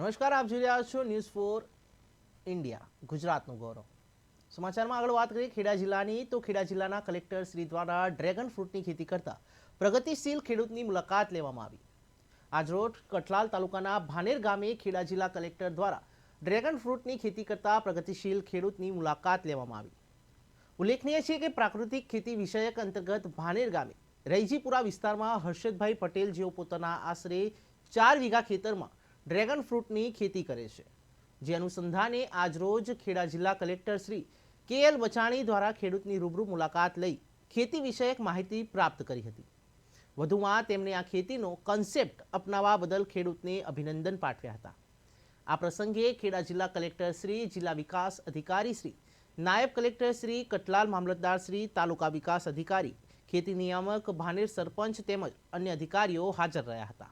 નમસ્કાર, આપ જોઈ રહ્યા છો ન્યૂઝ ફોર ઇન્ડિયા ગુજરાતનું ગૌરવ. સમાચારમાં આગળ વાત કરીએ ખેડા જિલ્લાની, તો ખેડા જિલ્લાના કલેક્ટર શ્રી દ્વારા ડ્રેગન ફ્રૂટની ખેતી કરતા પ્રગતિશીલ ખેડૂતની મુલાકાત લેવામાં આવી. આજરોજ કઠલાલ તાલુકાના ભાનેર ગામે ખેડા જિલ્લા કલેક્ટર દ્વારા ડ્રેગન ફ્રૂટની ખેતી કરતા પ્રગતિશીલ ખેડૂતની મુલાકાત લેવામાં આવી. ઉલ્લેખનીય છે કે પ્રાકૃતિક ખેતી વિષયક અંતર્ગત ભાનેર ગામે રૈજીપુરા વિસ્તારમાં હર્ષદભાઈ પટેલ જેઓ પોતાના આશરે ચાર વીઘા ખેતરમાં ડ્રેગન ફ્રૂટની ખેતી કરે છે. જે અનુસંધાને આજરોજ ખેડા જિલ્લા કલેક્ટર શ્રી કે એલ બચાણી દ્વારા ખેડૂતની રૂબરૂ મુલાકાત લઈ ખેતી વિષયક માહિતી પ્રાપ્ત કરી હતી. વધુમાં તેમણે આ ખેતીનો કન્સેપ્ટ અપનાવવા બદલ ખેડૂતને અભિનંદન પાઠવ્યા હતા. આ પ્રસંગે ખેડા જિલ્લા કલેક્ટર શ્રી, જિલ્લા વિકાસ અધિકારી શ્રી, નાયબ કલેક્ટર શ્રી, કટલાલ મામલતદાર શ્રી, તાલુકા વિકાસ અધિકારી, ખેતી નિયામક, ભાનેર સરપંચ તેમજ અન્ય અધિકારીઓ હાજર રહ્યા હતા.